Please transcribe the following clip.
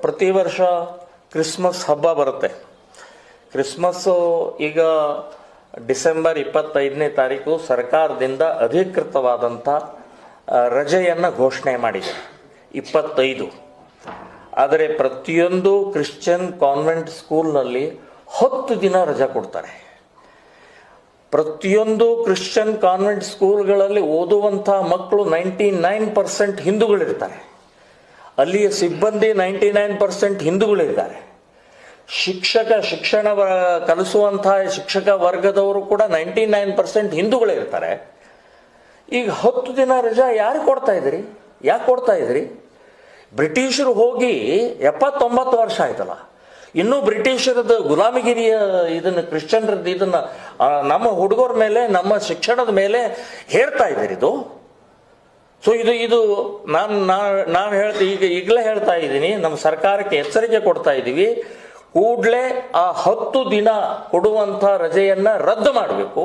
ಪ್ರತಿ ವರ್ಷ ಕ್ರಿಸ್ಮಸ್ ಹಬ್ಬ ಬರುತ್ತೆ. ಕ್ರಿಸ್ಮಸ್ಸು ಈಗ ಡಿಸೆಂಬರ್ ಇಪ್ಪತ್ತೈದನೇ ತಾರೀಕು ಸರ್ಕಾರದಿಂದ ಅಧಿಕೃತವಾದಂಥ ರಜೆಯನ್ನು ಘೋಷಣೆ ಮಾಡಿದೆ. ಇಪ್ಪತ್ತೈದು. ಆದರೆ ಪ್ರತಿಯೊಂದು ಕ್ರಿಶ್ಚಿಯನ್ ಕಾನ್ವೆಂಟ್ ಸ್ಕೂಲ್ನಲ್ಲಿ ಹತ್ತು ದಿನ ರಜೆ ಕೊಡ್ತಾರೆ. ಪ್ರತಿಯೊಂದು ಕ್ರಿಶ್ಚಿಯನ್ ಕಾನ್ವೆಂಟ್ ಸ್ಕೂಲ್ಗಳಲ್ಲಿ ಓದುವಂಥ ಮಕ್ಕಳು ನೈಂಟಿ ನೈನ್ ಪರ್ಸೆಂಟ್ ಹಿಂದೂಗಳಿರ್ತಾರೆ. ಅಲ್ಲಿಯ ಸಿಬ್ಬಂದಿ ನೈಂಟಿ ನೈನ್ ಪರ್ಸೆಂಟ್ ಹಿಂದೂಗಳಿದ್ದಾರೆ. ಶಿಕ್ಷಕ, ಶಿಕ್ಷಣ ಕಲಿಸುವಂತಹ ಶಿಕ್ಷಕ ವರ್ಗದವರು ಕೂಡ ನೈಂಟಿ ನೈನ್ ಪರ್ಸೆಂಟ್ ಹಿಂದೂಗಳಿರ್ತಾರೆ. ಈಗ ಹತ್ತು ದಿನ ರಜಾ ಯಾರು ಕೊಡ್ತಾ ಇದ್ರಿ ಯಾಕೆ ಕೊಡ್ತಾ ಇದ್ರಿ ಬ್ರಿಟಿಷರು ಹೋಗಿ ಎಪ್ಪತ್ತೊಂಬತ್ತು ವರ್ಷ ಆಯ್ತಲ್ಲ. ಇನ್ನೂ ಬ್ರಿಟಿಷರದ ಗುಲಾಮಗಿರಿಯ ಇದನ್ನು, ಕ್ರಿಶ್ಚಿಯನ್ರದ್ದು ಇದನ್ನ ನಮ್ಮ ಹುಡುಗರ ಮೇಲೆ, ನಮ್ಮ ಶಿಕ್ಷಣದ ಮೇಲೆ ಹೇರ್ತಾ ಇದ್ದೀರಿ ಇದು? ಸೊ ಇದು ಇದು ನಾನು ನಾನು ಹೇಳ್ತೀನಿ ಈಗ, ಈಗಲೇ ಹೇಳ್ತಾ ಇದ್ದೀನಿ. ನಮ್ಮ ಸರ್ಕಾರಕ್ಕೆ ಎಚ್ಚರಿಕೆ ಕೊಡ್ತಾ ಇದ್ದೀವಿ ಕೂಡಲೇ ಆ ಹತ್ತು ದಿನ ಕೊಡುವಂಥ ರಜೆಯನ್ನು ರದ್ದು ಮಾಡಬೇಕು.